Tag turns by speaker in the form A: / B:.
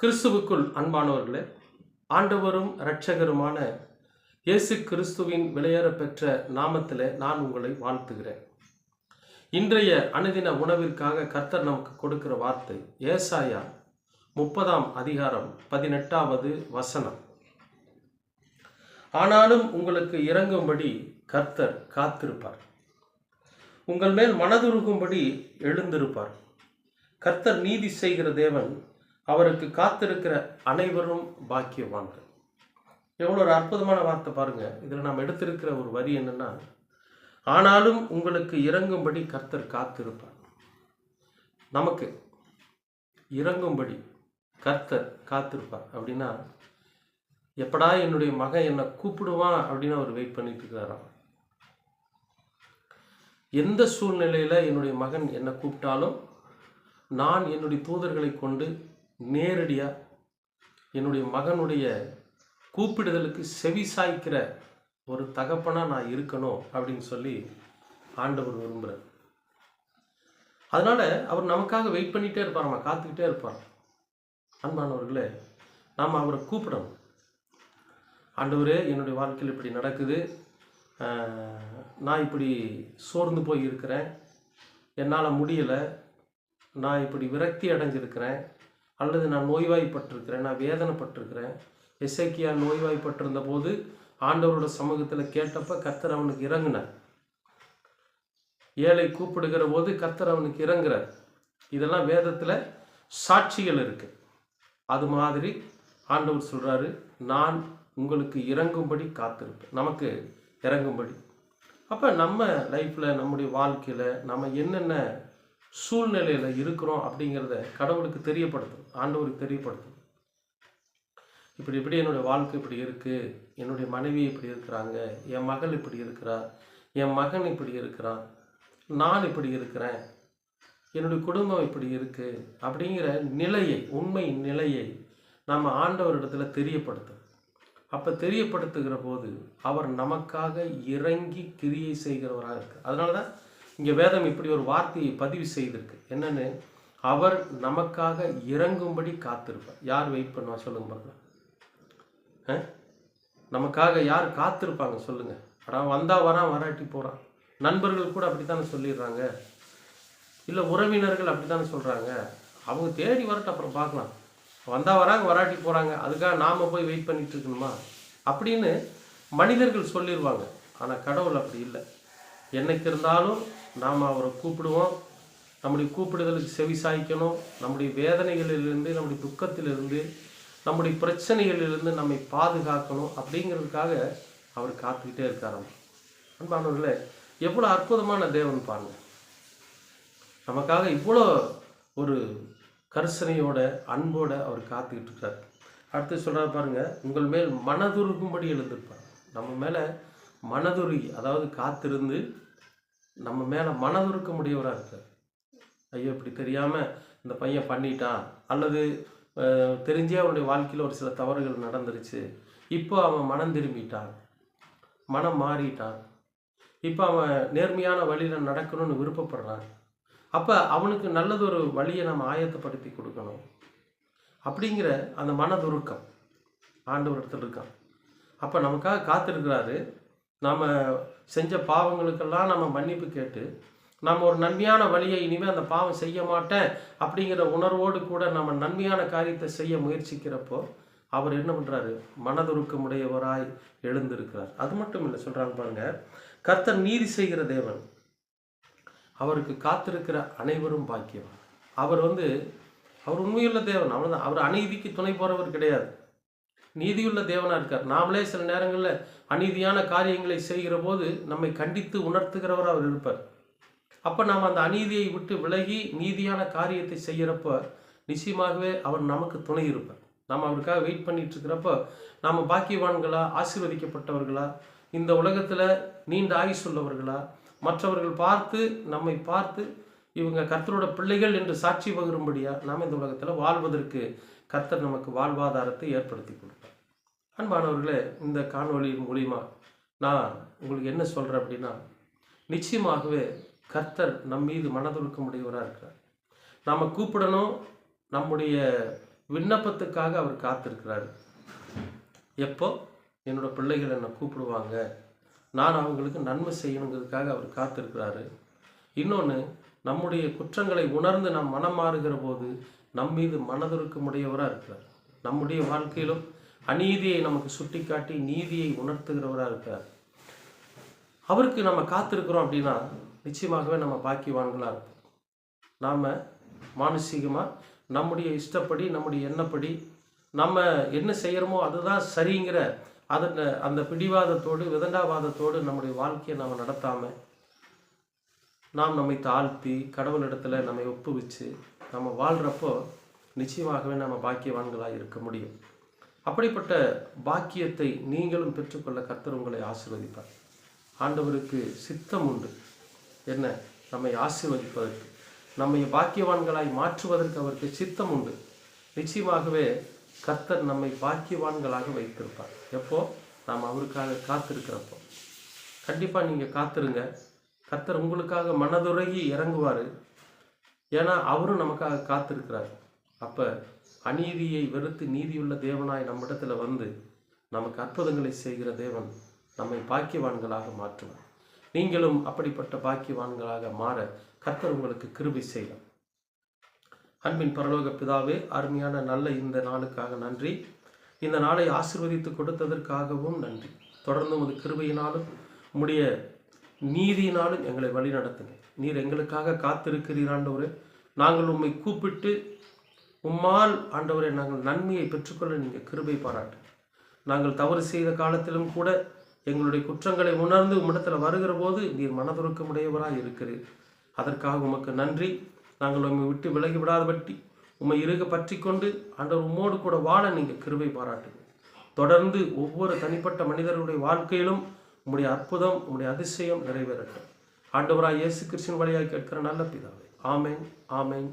A: கிறிஸ்துவுக்குள் அன்பானவர்களே ஆண்டவரும் இரட்சகருமான இயேசு கிறிஸ்துவின் விலையேற பெற்ற நாமத்தில் நான் உங்களை வாழ்த்துகிறேன். இன்றைய அனுதின உணவிற்காக கர்த்தர் நமக்கு கொடுக்கிற வார்த்தை ஏசாயா முப்பதாம் அதிகாரம் பதினெட்டாவது வசனம். ஆனாலும் உங்களுக்கு இறங்கும்படி கர்த்தர் காத்திருப்பார். உங்கள் மேல் மனதுருகும்படி எழுந்திருப்பார். கர்த்தர் நீதி செய்கிற தேவன் அவருக்கு காத்திருக்கிற அனைவரும் பாக்கியவான்கள். எவ்வளோ ஒரு அற்புதமான வார்த்தை பாருங்க. இதில் நாம் எடுத்திருக்கிற ஒரு வரி என்னன்னா ஆனாலும் உங்களுக்கு இறங்கும்படி கர்த்தர் காத்திருப்பார். நமக்கு இறங்கும்படி கர்த்தர் காத்திருப்பார். அப்படின்னா எப்படா என்னுடைய மகன் என்னை கூப்பிடுவான் அப்படின்னு அவர் வெயிட் பண்ணிட்டு இருக்கிறாராம் எந்த சூழ்நிலையில் என்னுடைய மகன் என்னை கூப்பிட்டாலும் நான் என்னுடைய தூதர்களை கொண்டு நேரடியாக என்னுடைய மகனுடைய கூப்பிடுதலுக்கு செவி சாய்க்கிற ஒரு தகப்பனாக நான் இருக்கணும் அப்படின்னு சொல்லி ஆண்டவர் விரும்புகிறார் அதனால அவர் நமக்காக வெயிட் பண்ணிகிட்டே இருப்பாராம் காத்துக்கிட்டே இருப்பார். அன்பானவர்களே நாம் அவரை கூப்பிடணும். ஆண்டவரே என்னுடைய வாழ்க்கையில் இப்படி நடக்குது. நான் இப்படி சோர்ந்து போய் இருக்கிறேன் என்னால் முடியலை. நான் இப்படி விரக்தி அடைஞ்சிருக்கிறேன். அல்லது நான் நோய்வாய்ப்பட்டிருக்கிறேன் நான் வேதனைப்பட்டிருக்கிறேன் எசைக்கியா நோய்வாய்ப்பட்டிருந்த போது ஆண்டவரோட சமூகத்தில் கேட்டப்ப கத்தர் அவனுக்கு இறங்கினார். ஏழை கூப்பிடுகிற போது கத்தர் அவனுக்கு இறங்குறார். இதெல்லாம் வேதத்தில் சாட்சிகள் இருக்கு. அது மாதிரி ஆண்டவர் சொல்கிறாரு நான் உங்களுக்கு இறங்கும்படி காத்திருப்பேன். நமக்கு இறங்கும்படி. அப்போ நம்ம லைஃப்பில் நம்முடைய வாழ்க்கையில் நம்ம என்னென்ன சூழ்நிலையில் இருக்கிறோம் அப்படிங்கிறத கடவுளுக்கு தெரியப்படுத்தும் ஆண்டவருக்கு தெரியப்படுத்தும் இப்படி இப்படி என்னுடைய வாழ்க்கை இப்படி இருக்குது என்னுடைய மனைவி இப்படி இருக்கிறாங்க என் மகள் இப்படி இருக்கிறா என் மகன் இப்படி இருக்கிறான் நான் இப்படி இருக்கிறேன் என்னுடைய குடும்பம் இப்படி இருக்குது அப்படிங்கிற நிலையை உண்மை நிலையை நம்ம ஆண்டவரிடத்தில் தெரியப்படுத்தும் அப்போ தெரியப்படுத்துகிற போது அவர் நமக்காக இறங்கி கிரியை செய்கிறவராக இருக்கு அதனால தான் இங்கே வேதம் இப்படி ஒரு வார்த்தையை பதிவு செய்திருக்கு. என்னென்னு அவர் நமக்காக இறங்கும்படி காத்திருப்பார். யார் வெயிட் பண்ணுவா? சொல்லுங்க பார்க்கலாம் ஆ? நமக்காக யார் காத்திருப்பாங்க? சொல்லுங்க. ஆனால் வந்தா வரான் வராட்டி போறான் நண்பர்கள் கூட அப்படித்தானே சொல்லிடுறாங்க. இல்லை உறவினர்கள் அப்படித்தானே சொல்றாங்க. அவங்க தேடி வரட்டும் அப்புறம் பார்க்கலாம். வந்தா வராங்க வராட்டி போறாங்க. அதுக்காக நாம போய் வெயிட் பண்ணிட்டு இருக்கணுமா? அப்படின்னு மனிதர்கள் சொல்லிடுவாங்க. ஆனா கடவுள் அப்படி இல்லை. என்னைக்கு இருந்தாலும் நாம் அவரை கூப்பிடுவோம். நம்முடைய கூப்பிடுதலுக்கு செவி சாய்க்கணும். நம்முடைய வேதனைகளிலிருந்து நம்முடைய துக்கத்திலிருந்து நம்முடைய பிரச்சனைகளிலிருந்து நம்மை பாதுகாக்கணும் அப்படிங்கிறதுக்காக அவர் காத்துக்கிட்டே இருக்காராம். அன்பானவர்களே எவ்வளோ அற்புதமான தேவன் பாருங்க. நமக்காக இவ்வளோ ஒரு கரிசனையோட அன்போட அவர் காத்துக்கிட்டு இருக்கார். அடுத்து சொல்கிறார் பாருங்க உங்கள் மேல் மனதுருகும்படி எழுந்திருப்பார். நம்ம மேலே மனதுருகி அதாவது காத்திருந்து நம்ம மேலே மனதுருக்க முடியவராக இருக்கார். ஐயோ இப்படி தெரியாமல் இந்த பையன் பண்ணிட்டான். அல்லது தெரிஞ்சே அவனுடைய வாழ்க்கையில் ஒரு சில தவறுகள் நடந்துருச்சு. இப்போ அவன் மனம் திரும்பிட்டான். மனம் மாறிட்டான். இப்போ அவன் நேர்மையான வழியில் நடக்கணும்னு விருப்பப்படுறான். அப்போ அவனுக்கு நல்லதொரு வழியை நம்ம ஆயத்தப்படுத்தி கொடுக்கணும். அப்படிங்கிற அந்த மனதுருக்கம் ஆண்டவர் இடத்துல இருக்கான். அப்போ நமக்காக காத்திருக்கிறாரு. நாம் செஞ்ச பாவங்களுக்கெல்லாம் நம்ம மன்னிப்பு கேட்டு நம்ம ஒரு நன்மையான வழியை இனிமேல் அந்த பாவம் செய்ய மாட்டேன் அப்படிங்கிற உணர்வோடு கூட நம்ம நன்மையான காரியத்தை செய்ய முயற்சிக்கிறப்போ அவர் என்ன பண்ணுறாரு மனதுருக்கமுடையவராய் எழுந்திருக்கிறார். அது மட்டும் இல்லை சொல்கிறாங்க பாருங்க கர்த்தர் நீதி செய்கிற தேவன். அவருக்கு காத்திருக்கிற அனைவரும் பாக்கியவான். அவர் வந்து அவர் உண்மையுள்ள தேவன். அவ்வளோதான் அவர் அநீதிக்கு துணை போகிறவர் கிடையாது. நீதியுள்ள தேவனாக இருக்கார். நாமளே சில நேரங்களில் அநீதியான காரியங்களை செய்கிற போது நம்மை கண்டித்து உணர்த்துகிறவர் அவர் இருப்பார். அப்போ நாம் அந்த அநீதியை விட்டு விலகி நீதியான காரியத்தை செய்கிறப்ப நிச்சயமாகவே அவர் நமக்கு துணை இருப்பார். நாம் அவருக்காக வெயிட் பண்ணிட்டு இருக்கிறப்ப நாம் பாக்கியவான்களா ஆசீர்வதிக்கப்பட்டவர்களா இந்த உலகத்தில் நீண்ட ஆயுஸ் உள்ளவர்களா மற்றவர்கள் பார்த்து நம்மை பார்த்து இவங்க கர்த்தரோட பிள்ளைகள் என்று சாட்சி பகிரும்படியா நாம் இந்த உலகத்தில் வாழ்வதற்கு கர்த்தர் நமக்கு வாழ்வாதாரத்தை ஏற்படுத்தி கொடுப்பார். அன்பானவர்களே இந்த காணொளியின் மூலிமா நான் உங்களுக்கு என்ன சொல்கிறேன் அப்படின்னா நிச்சயமாகவே கர்த்தர் நம் மீது மனதுருக்க முடியவராக இருக்கிறார். நாம் கூப்பிடணும் நம்முடைய விண்ணப்பத்துக்காக அவர் காத்திருக்கிறார். எப்போ? என்னோட பிள்ளைகள் என்னை கூப்பிடுவாங்க. நான் அவங்களுக்கு நன்மை செய்யணுங்கிறதுக்காக அவர் காத்திருக்கிறாரு. இன்னொன்று நம்முடைய குற்றங்களை உணர்ந்து நாம் மனம் மாறுகிற போது நம் மீது மனதுருக்கமுடையவராக இருக்கிறார். நம்முடைய வாழ்க்கையிலும் அநீதியை நமக்கு சுட்டிக்காட்டி நீதியை உணர்த்துகிறவராக இருக்கார். அவருக்கு நம்ம காத்திருக்கிறோம் அப்படின்னா நிச்சயமாகவே நம்ம பாக்கியவான்களாக இருப்போம். நாம் மானசீகமாக நம்முடைய இஷ்டப்படி நம்முடைய எண்ணப்படி நம்ம என்ன செய்கிறோமோ அதுதான் சரிங்கிற அதன் அந்த பிடிவாதத்தோடு விதண்டாவாதத்தோடு நம்முடைய வாழ்க்கையை நாம் நடத்தாமல் நாம் நம்மை தாழ்த்தி கடவுளிடத்தில் நம்மை ஒப்புவிச்சு நம்ம வாழ்கிறப்போ நிச்சயமாகவே நம்ம பாக்கியவான்களாக இருக்க முடியும். அப்படிப்பட்ட பாக்கியத்தை நீங்களும் பெற்றுக்கொள்ள கர்த்தர் உங்களை ஆசீர்வதிப்பார். ஆண்டவருக்கு சித்தம் உண்டு. என்ன? நம்மை ஆசீர்வதிப்பதற்கு. நம்மை பாக்கியவான்களாய் மாற்றுவதற்கு அவருக்கு சித்தம் உண்டு. நிச்சயமாகவே கர்த்தர் நம்மை பாக்கியவான்களாக வைத்திருப்பார். எப்போ? நாம் அவருக்காக காத்திருக்கிறப்போ. கண்டிப்பாக நீங்கள் காத்திருங்க. கர்த்தர் உங்களுக்காக மனதுருகி இறங்குவார். ஏன்னா அவரும் நமக்காக காத்திருக்கிறார். அப்போ அநீதியை வெறுத்து நீதியுள்ள தேவனாய் நம்மிடத்தில் வந்து நமக்கு அற்புதங்களை செய்கிற தேவன் நம்மை பாக்கியவான்களாக மாற்றுவார். நீங்களும் அப்படிப்பட்ட பாக்கியவான்களாக மாற கர்த்தர் உங்களுக்கு கிருபை செய்யலாம் அன்பின் பரலோக பிதாவே அருமையான நல்ல இந்த நாளுக்காக நன்றி. இந்த நாளை ஆசிர்வதித்து கொடுத்ததற்காகவும் நன்றி. தொடர்ந்து உமது கிருபையினாலும் உம்முடைய நீதியினாலும் எங்களை வழி நடத்துங்க நீர் எங்களுக்காக காத்திருக்கிறீராண்டவரே. நாங்கள் உம்மை கூப்பிட்டு உம்மால் ஆண்டவரை நாங்கள் நன்மையை பெற்றுக்கொள்ள நீங்கள் கிருபை பாராட்டு. நாங்கள் தவறு செய்த காலத்திலும் கூட எங்களுடைய குற்றங்களை உணர்ந்து உம்மிடத்தில் வருகிற போது நீர் மனதுருக்கமுடையவராக இருக்கிறீர். அதற்காக உமக்கு நன்றி. நாங்கள் உண்மை விட்டு விலகி விடாதபட்டி உம்மை இருக பற்றி கொண்டு ஆண்டவர் உம்மோடு கூட வாழ நீங்கள் கிருபை பாராட்டுங்க தொடர்ந்து ஒவ்வொரு தனிப்பட்ட மனிதர்களுடைய வாழ்க்கையிலும் உம்முடைய அற்புதம் உம்முடைய அதிசயம் நிறைவேறட்டும். ஆண்டவராய் இயேசு கிறிஸ்தின் வழியாக கேட்கிற நல்ல பிதாவே. ஆமேன் ஆமென்